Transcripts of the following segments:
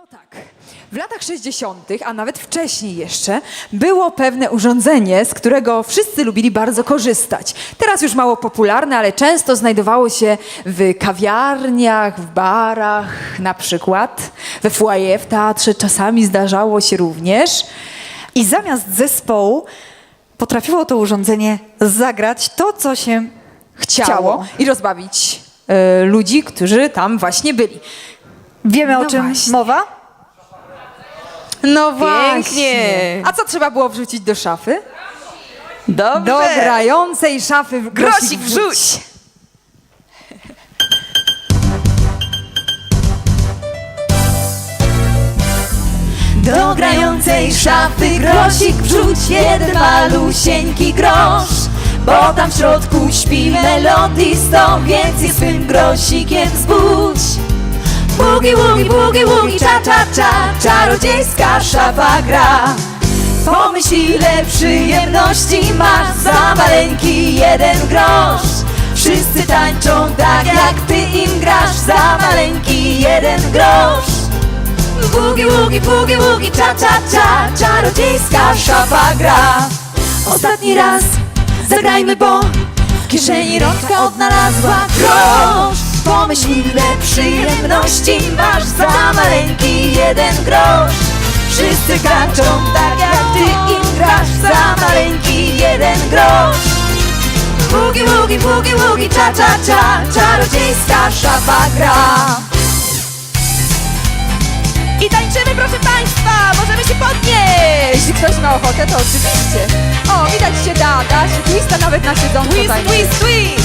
No tak. W latach 60., a nawet wcześniej jeszcze, było pewne urządzenie, z którego wszyscy lubili bardzo korzystać. Teraz już mało popularne, ale często znajdowało się w kawiarniach, w barach na przykład, we foyer w teatrze czasami zdarzało się również. I zamiast zespołu potrafiło to urządzenie zagrać to, co się Chciało, chciało. i rozbawić e, ludzi, którzy tam właśnie byli. Wiemy o No czym właśnie. mowa? No właśnie. A co trzeba było wrzucić do szafy? Dobrze. Do grającej szafy w Grosik wrzuć. Do grającej szafy grosik wrzuć jeden malusieńki grosz Bo tam w środku śpi melodisto, więc je swym grosikiem zbudź Bugi, bugi, bugi, bugi, cza, cza, cza, czarodziejska szafa gra. Pomyśl ile przyjemności masz za maleńki jeden grosz. Wszyscy tańczą tak jak ty im grasz. Za maleńki jeden grosz. Bugi, bugi, bugi, bugi, cza, cza, cza Czarodziejska szafa gra. Ostatni raz zagrajmy, bo W kieszeni rączka odnalazła grosz Pomyśl ile przyjemności masz Za maleńki jeden grosz Wszyscy tańczą tak jak ty im grasz Za maleńki jeden grosz Bugi, bugi, bugi, bugi, cza, cza, cza Czarodziejska szafa gra I tańczymy, proszę Państwa! Możemy się podnieść! Jeśli ktoś ma ochotę, to oczywiście. O, widać się da, da się twista nawet na siedząco Twist, twist, twist!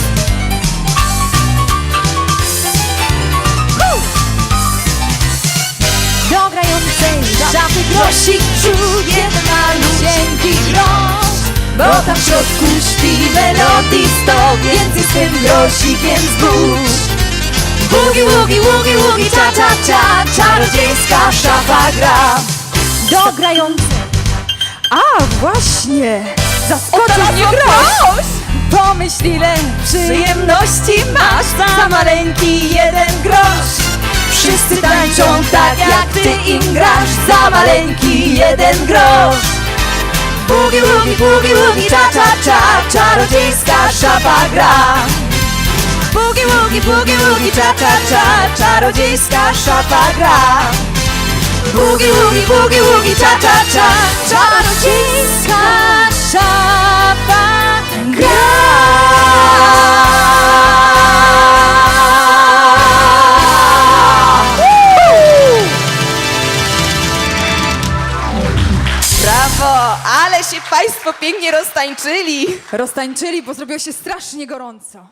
Wrzut jeden malusieńki grosz Bo tam w środku śpi melodisto, więc jest tym grosikiem zbudź Bugi, bugi, bugi, bugi, cza, cza, cza Czarodziejska szafa gra Do grającej A, właśnie! Zaskoczył mnie grosz! Pomyśl ile Przyjemności masz za maleńki Wszyscy tańczą tak jak ty im grasz Za maleńki jeden grosz. Bugi, bugi, bugi, bugi, cza, cza, cza Czarodziejska szafa gra. Bugi, bugi, bugi, bugi, cza, cza, cza Czarodziejska szafa gra. Bugi, bugi, bugi, bugi, cza, cza, cza Czarodziejska szafa Brawo, ale się Państwo pięknie roztańczyli. roztańczyli, bo zrobiło się strasznie gorąco.